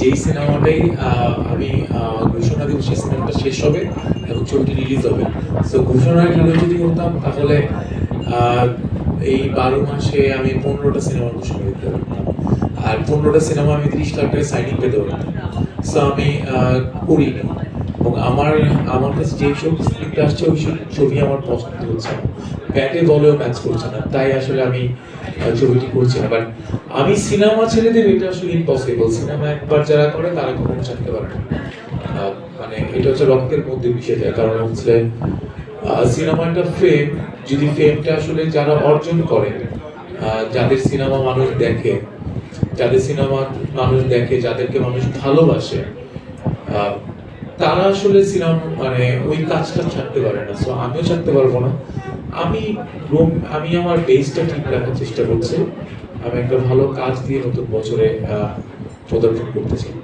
যেই সিনেমাটাই আমি ঘোষণা দিব সেই সিনেমাটা শেষ হবে এবং ছবিটি রিলিজ হবে। সো ঘোষণা আগে যদি করতাম তাহলে এই বারো মাসে আমি পনেরোটা সিনেমা ঘোষণা দিতে পারতাম। আর পনেরোটা সিনেমা আমি তিরিশ লাখ টাকা সাইনিং পেতে পারতাম। সো আমি করি করিনি। এবং আমার আমার কাছে যেই সব স্ক্রিপ্ট আসছে, ওই সব ছবি আমার পছন্দ হচ্ছে না। ব্যাটে বলেও ম্যাচ করছে না। তাই আসলে আমি ছবিটি করছি না। বাট আমি সিনেমা ছেড়ে দেবো, এটা আসলে ইম্পসিবল সিনেমা একবার যারা করে, তারা কখনো ছাড়তে পারে না। মানে এটা হচ্ছে রক্তের মধ্যে মিশে যায়। কারণ হচ্ছে সিনেমাটা ফেম যদি ফেমটা আসলে যারা অর্জন করে যাদের সিনেমা মানুষ দেখে, যাদের সিনেমা মানুষ দেখে, যাদেরকে মানুষ ভালোবাসে তারা আসলে সিনেমা মানে ওই কাজটা ছাড়তে পারে না। সো আমিও ছাড়তে পারব না। আমি আমি আমার বেসটা ঠিক রাখার চেষ্টা করছি। আমি একটা ভালো কাজ দিয়ে নতুন বছরে প্রদর্শন করতে চাই।